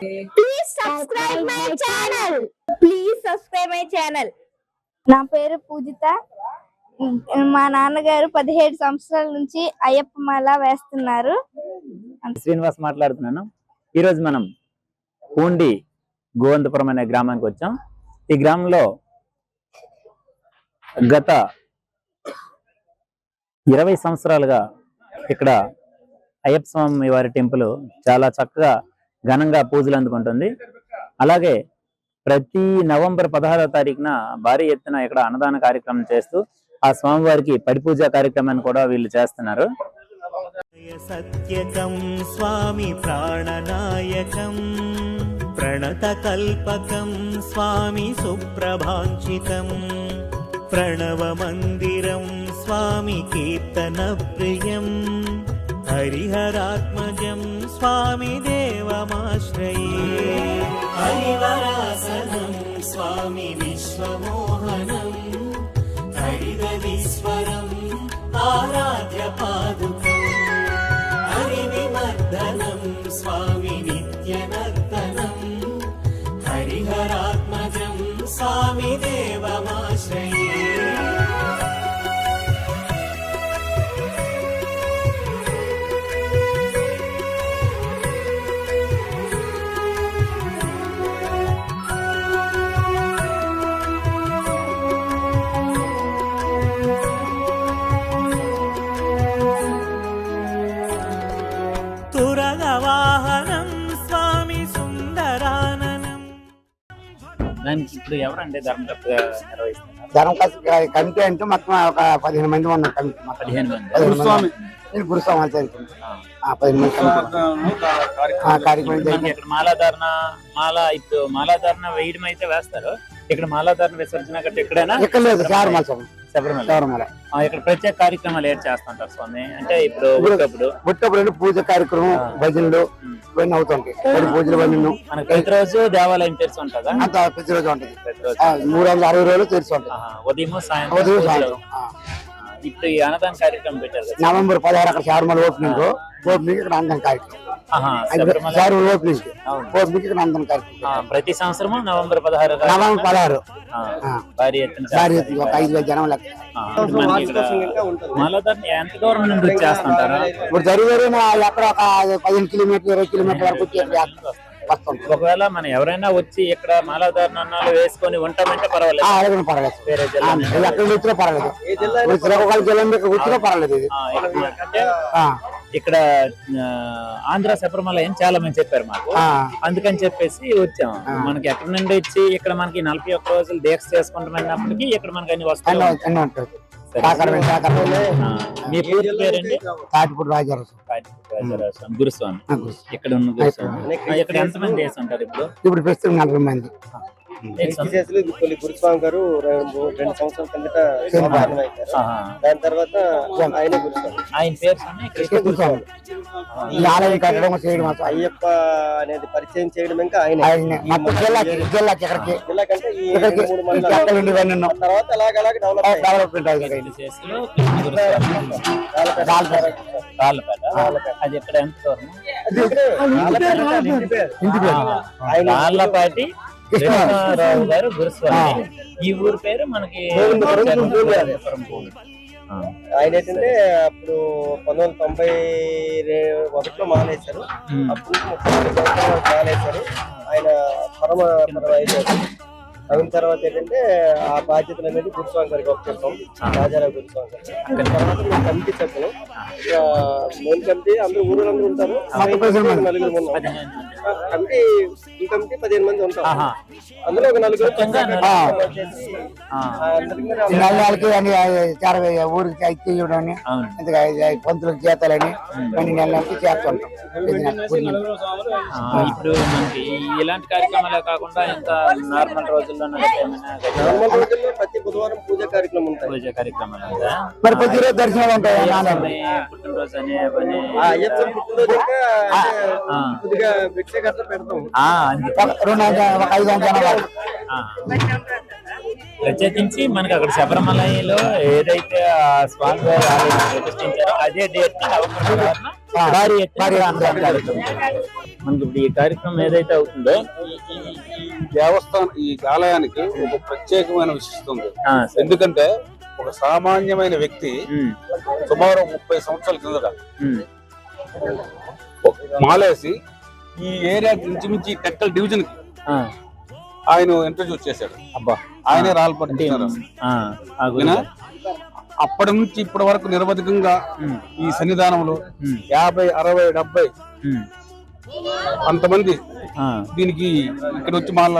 Please subscribe my channel please subscribe my channel నా పేరు పూజిత. మా నాన్నగారు పదిహేడు సంవత్సరాల నుంచి అయ్యప్ప మాల వేస్తున్నారు. శ్రీనివాస్ మాట్లాడుతున్నాను. ఈరోజు మనం పూండి గోవంతపురం అనే గ్రామానికి వచ్చాం. ఈ గ్రామంలో గత ఇరవై సంవత్సరాలుగా ఇక్కడ అయ్యప్ప స్వామి వారి టెంపుల్ చాలా చక్కగా ఘనంగా పూజలు అందుకుంటుంది. అలాగే ప్రతి నవంబర్ పదహారవ తారీఖున భారీ ఎత్తున ఇక్కడ అన్నదాన కార్యక్రమం చేస్తూ ఆ స్వామివారికి పడిపూజ కార్యక్రమాన్ని కూడా వీళ్ళు చేస్తున్నారు. సత్యకం స్వామి ప్రాణనాయకం ప్రణతకల్పకం స్వామి సుప్రభాంచితం ప్రణవమందిరం స్వామి కీర్తన ప్రియం. స్వామి దేవమాశ్రయే. హరివరాసనం స్వామి విశ్వమోహనం. హరిదీశ్వరం ఆరాధ్య పాదుకం. హరివిమర్దనం స్వామి నిత్యనర్తనం దానికి ఇప్పుడు ఎవరండి ధర్మకర్త నిర్వహిస్తున్నారు? ధర్మ కమిటీ అంటే మొత్తం ఒక పదిహేను మంది ఉన్నాం కమిటీ. పదిహేను మంది. నేను గురుస్వామి. పదిహేను కార్యక్రమం. జరిగింది. ఇక్కడ మాలాధారణ మాల ఇప్పుడు మాలాధారణ వేయడం అయితే వేస్తారు. ఇక్కడ మాలాధారణ విసర్జన గట్రా ఎక్కడైనా? ఇక్కడ లేదు శబరిమల స్వామి. శబరిమల. శబరిమల. ఇక్కడ ప్రత్యేక కార్యక్రమాలు ఏం చేస్తుంటారు స్వామి? అంటే ఇప్పుడు పుట్టప్పుడు పూజ కార్యక్రమం. భజనలు ఇవన్నీ అవుతుంటాయి. పూజలు ఇవన్నీ. మనకి ప్రతిరోజు దేవాలయం తెరిచి ఉంటుందా అంత ప్రతిరోజు ఉంటుంది. మూడు వందల అరవై రోజులు తెరిచి ఉంటుంది. ఉదయం సాయంత్రం ఉదయం. సాయంత్రం. ఇప్పుడు ఈ అన్నదాన కార్యక్రమం పెట్టారు నవంబర్ పదహారు అక్కడ శబరిమల ఓపెనింగ్. ఓపెనింగ్ ఇక్కడ అందరం కార్యక్రమం. కార్యక్రమం ప్రతి సంవత్సరము నవంబర్ పదహారు నవంబర్ పదహారు. ఆ, ఆ. భారీ ఎత్తున సారీ చేస్తారు. ఒక ఐదు వేల జనం లెక్క. ఎంత దూరం నుండి వచ్చేస్తుంటారా ఇప్పుడు జరిగే ఎక్కడ ఒక పదిహేను కిలోమీటర్లు ఇరవై కిలోమీటర్ల వరకు వచ్చి ఒకవేళ మనం ఎవరైనా వచ్చి ఇక్కడ మాలాధారణ అన్నాలు వేసుకొని ఉంటామంటే పర్వాలేదు. పర్వాలేదు. వేరే జిల్లా ఎక్కడ వచ్చినా పర్వాలేదు. జిల్లా పర్వాలేదు. ఇక్కడ ఆంధ్ర శబరిమల అని చాలా మంది చెప్పారు మాకు. ఆ, అందుకని చెప్పేసి వచ్చాం. మనకి ఎక్కడి నుండి వచ్చి ఇక్కడ మనకి నలభై ఒక్క రోజులు దీక్ష చేసుకుంటామన్నప్పటికీ ఇక్కడ మనకి అన్ని వస్తాయి మీ పూర్తి పేరండి రాజారావు రాజరాజస్వామి, గురుస్వామి. ఇక్కడ ఉన్న గురుస్వామి? ఇక్కడ ఎంతమంది వేసి ఉంటారు ఇప్పుడు? ఇప్పుడు ప్రస్తుతం నలభై మంది. కొల్లి గురుస్వామి గారు రెండు రెండు సంవత్సరాల కిందట. దాని తర్వాత ఆయనే గురుస్వామి. ఆయన పేరు స్వామి కృష్ణ కృష్ణస్వామి ఈ ఆలయం కట్టడం చేయడం అయ్యప్ప అనేది పరిచయం చేయడం ఇంకా ఆయన. మొత్తం జిల్లాకి జిల్లాకి ఇక్కడికి. జిల్లా కంటే ఈ మూడు. తర్వాత అలాగ అలాగ డెవలప్మెంట్ గురుస్వామి. అది ఎంత దూరం? ఆయన కృష్ణారావు గారు గురుస్వామి. ఈ ఊరు పేరు మనకి. ఆయన ఏంటంటే అప్పుడు పంతొమ్మిది వందల తొంభై ఒకటిలో మానేశారు. అప్పుడు ముప్పై మానేశారు. ఆయన పరమ పరమ అయిన తర్వాత ఏంటంటే ఆ బాధ్యతలు అనేది గురుస్వామి గారికి ఒప్పుకుంటాం రాజారావు గురుస్వామి గారికి. అక్కడ తర్వాత మేము కమిటీ ఇక మెయిన్ కమిటీ అందరూ ఊరులందరూ ఉంటారు. నలుగురు ఉన్నాం. పదిహేను మంది. ఆ కమిటీ ఈ కమిటీ పదిహేను మంది ఉంటాం. అందులో ఒక నలుగురు ఊరికి అయితే పంతులకు జీతాలని కొన్ని నెలలకి చేస్తుంటాం. ఇప్పుడు మనకి ఇలాంటి కార్యక్రమాలే కాకుండా ఇంకా నార్మల్ రోజుల్లో రోజుల్లో ప్రతి బుధవారం పూజ కార్యక్రమం ఉంటాయి. పూజ కార్యక్రమాలు ఉందా? మరి ప్రతిరోజు దర్శనాలు ఉంటాయి? పుట్టినరోజు అని అయ్యప్ప పుట్టినరోజు. కొద్దిగా పెడతాం రెండు ఐదు వందల. ప్రత్యేకించి మనకి అక్కడ శబరిమలలో ఏదైతే స్వామి ఆలయం ప్రతిష్ఠించారో అదే డేట్ భారీ భారీ మనకి ఇప్పుడు ఈ కార్యక్రమం ఏదైతే అవుతుందో దేవస్థానం ఈ ఆలయానికి ఒక ప్రత్యేకమైన సరే. ఎందుకంటే ఒక సామాన్యమైన వ్యక్తి సుమారు ముప్పై సంవత్సరాల కిందట మాలేసి ఈ ఏరియా ఇంచుమించి టెక్కల్ డివిజన్కి ఆయన ఇంట్రడ్యూస్ చేశాడు. అబ్బా. ఆయనే గురించి అప్పటి నుంచి ఇప్పటి వరకు నిరవధికంగా ఈ సన్నిధానంలో యాభై అరవై డెబ్బై అంతమంది దీనికి ఇక్కడ వచ్చి మాల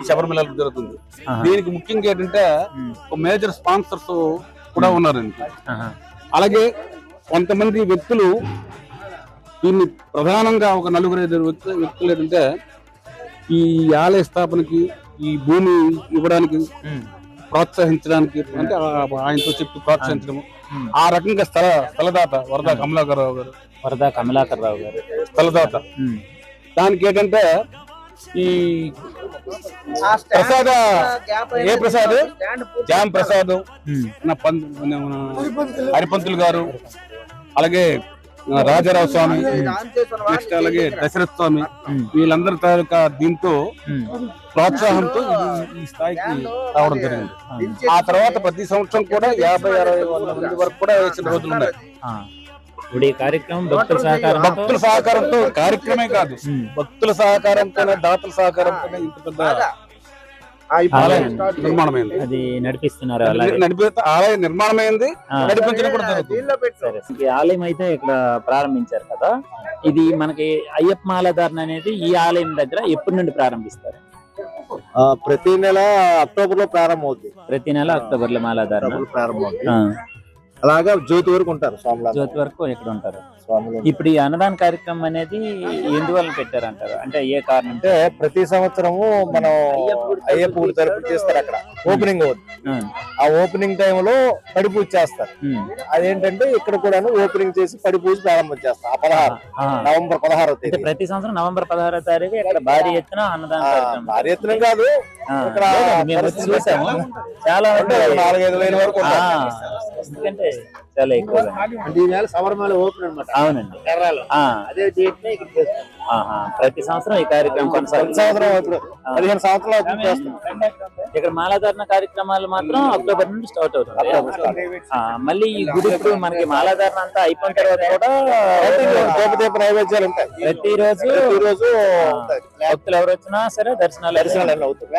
ఈ శబరిమల జరుగుతుంది. దీనికి ముఖ్యంగా ఏంటంటే మేజర్ స్పాన్సర్స్ కూడా ఉన్నారండి. అలాగే కొంతమంది వ్యక్తులు దీన్ని ప్రధానంగా ఒక నలుగురు ఐదు వ్యక్తులు వ్యక్తులు ఏంటంటే ఈ ఆలయ స్థాపనకి ఈ భూమి ఇవ్వడానికి ప్రోత్సహించడానికి అంటే ఆయనతో చెప్పి ప్రోత్సహించడం. ఆ. రకంగా స్థల స్థలదాత వరద కమలాకరరావు గారు. వరద కమలాకర్ రావు గారు. స్థలదాత. దానికి ఏంటంటే ఈ ప్రసాద ఏ ప్రసాద్? జామ్ ప్రసాద్. హరిపంతులు గారు అలాగే రాజారావు స్వామి నెక్స్ట్ అలాగే దశరథ స్వామి వీళ్ళందరి తాలూకా దీంతో ప్రోత్సాహంతో ఈ స్థాయికి రావడం జరిగింది. ఆ తర్వాత ప్రతి సంవత్సరం కూడా యాభై అరవై వంద మంది వరకు కూడా వేసిన రోజులు ఉన్నాయి. ఇప్పుడు ఈ కార్యక్రమం భక్తుల సహకారం భక్తుల సహకారంతో కార్యక్రమే కాదు. భక్తుల సహకారంతోనే దాతల సహకారంతోనే ఇంత పెద్ద నిర్మాణమైంది. అది నడిపిస్తున్నారు ఆలయ నిర్మాణమైంది. నడిపించడం కూడా జరుగుతుంది. సరే ఈ ఆలయం అయితే ఇక్కడ ప్రారంభించారు కదా. ఇది మనకి అయ్యప్ప మాలధారణ అనేది ఈ ఆలయం దగ్గర ఎప్పటి నుండి ప్రారంభిస్తారు? ప్రతి నెల అక్టోబర్లో ప్రారంభం అవుతుంది ప్రతి నెల అక్టోబర్లో మాలాధారణ ప్రారంభం అవుతుంది అలాగా జ్యోతి వరకు ఉంటారు స్వాములు. జ్యోతి వరకు ఇక్కడ ఉంటారు. స్వాములు. ఇప్పుడు ఈ అన్నదాన కార్యక్రమం అనేది ఎందువల్ల పెట్టారంటారు? అంటే ఏ కారణం? అంటే ప్రతి సంవత్సరము మనం అయ్యప్ప గుడి తరపు చేస్తారు అక్కడ. ఓపెనింగ్ అవుతుంది ఆ, ఓపెనింగ్ టైంలో పడి పూజ చేస్తారు. అదేంటంటే ఇక్కడ కూడాను ఓపెనింగ్ చేసి పడి పూజ ప్రారంభం చేస్తారు. ఆ పదహారు. నవంబర్ పదహారవ అంటే తేదీ. ప్రతి సంవత్సరం నవంబర్ పదహారో తారీఖు ఇక్కడ భారీ ఎత్తున అన్నదాన భారీ ఎత్తున కాదు. ఇక్కడ చూసాము. చాలా నాలుగైదు వేల వరకు. ఎందుకంటే చాలా ఎక్కువ అంటే ఓపెన్ అనమాట అవునండి. ఆ, అదే డేట్ ఇక్కడ చేస్తాం. ఆహా. ప్రతి సంవత్సరం ఈ కార్యక్రమం ప్రతి కొనసాగుతుంది. సంవత్సరం ఇప్పుడు పదిహేను సంవత్సరాలు అవుతుంది చేస్తాం. ఇక్కడ మాలాధారణ కార్యక్రమాలు మాత్రం అక్టోబర్ నుండి స్టార్ట్ అవుతుంది మళ్ళీ ఈ గుడి ఇప్పుడు మనకి మాలాధారణ అంతా అయిపోయిన తర్వాత కూడా నైవేద్యాలు ఉంటాయి. ప్రతిరోజు ఆ, ఉంటాయి. భక్తులు ఎవరు వచ్చినా సరే దర్శనాలు దర్శనాలు అవుతాయి.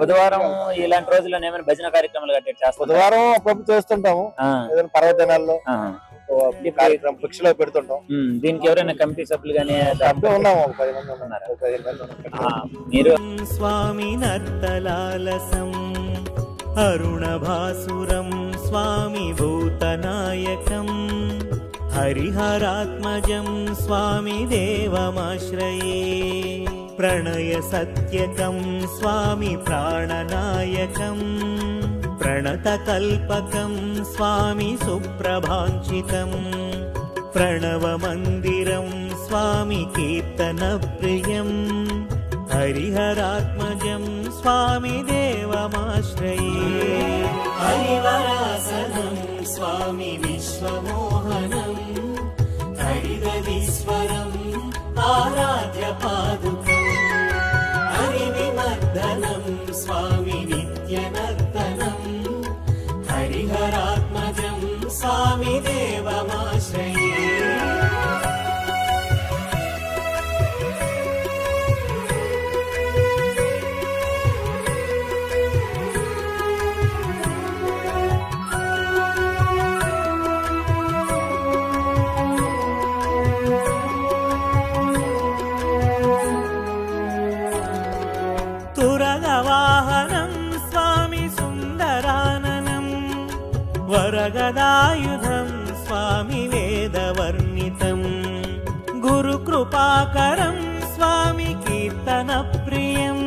బుధవారం ఇలాంటి రోజుల్లో ఏమైనా భజన కార్యక్రమాలు కట్టి బుధవారం అప్పుడప్పుడు చేస్తుంటాము. ఏదైనా పర్వదినాల్లో బుక్స్లో పెడుతుంటాం. దీనికి ఎవరైనా కమిటీ సభ్యులు కానీ ఉన్నాం ఒక పది మంది ఉన్నారు? మీరు స్వామి నర్తలాలసం అరుణభాసురం స్వామి భూతనాయకం హరిహరాత్మజం స్వామి దేవమాశ్రయే ప్రణయ సత్యకం స్వామి ప్రాణనాయకం. प्रणतकल्पकं स्वामि सुप्रभाञ्चितम् प्रणवमन्दिरं स्वामि कीर्तनप्रियम् हरिहरात्मजं स्वामि देवमाश्रये। हरिवरासनं स्वामि विश्वमोहनम् हरिदधीश्वरम् आराध्य वरगदायुधं स्वामि वेदवर्णितम् गुरुकृपाकरं स्वामि कीर्तनप्रियम्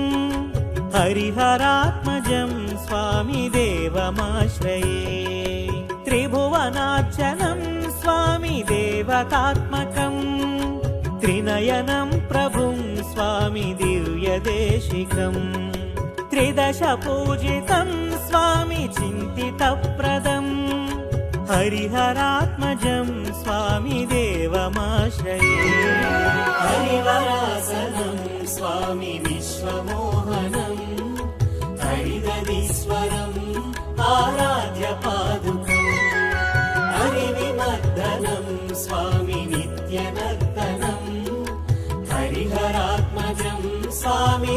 हरिहरात्मजं स्वामि देवमाश्रये त्रिभुवनार्चनं स्वामि देवतात्मकम् त्रिनयनं प्रभुं स्वामि दिव्यदेशिकम् त्रिदश पूजितं स्वामि चिन्तितप्रदम् हरिहरात्मजं स्वामि देवमाश्रये हरिवरासनं स्वामि विश्वमोहनम् हरिदधीश्वरम् आराध्य पादुकम् हरिविमर्दनं स्वामि नित्यनर्तनम् हरिहरात्मजं स्वामि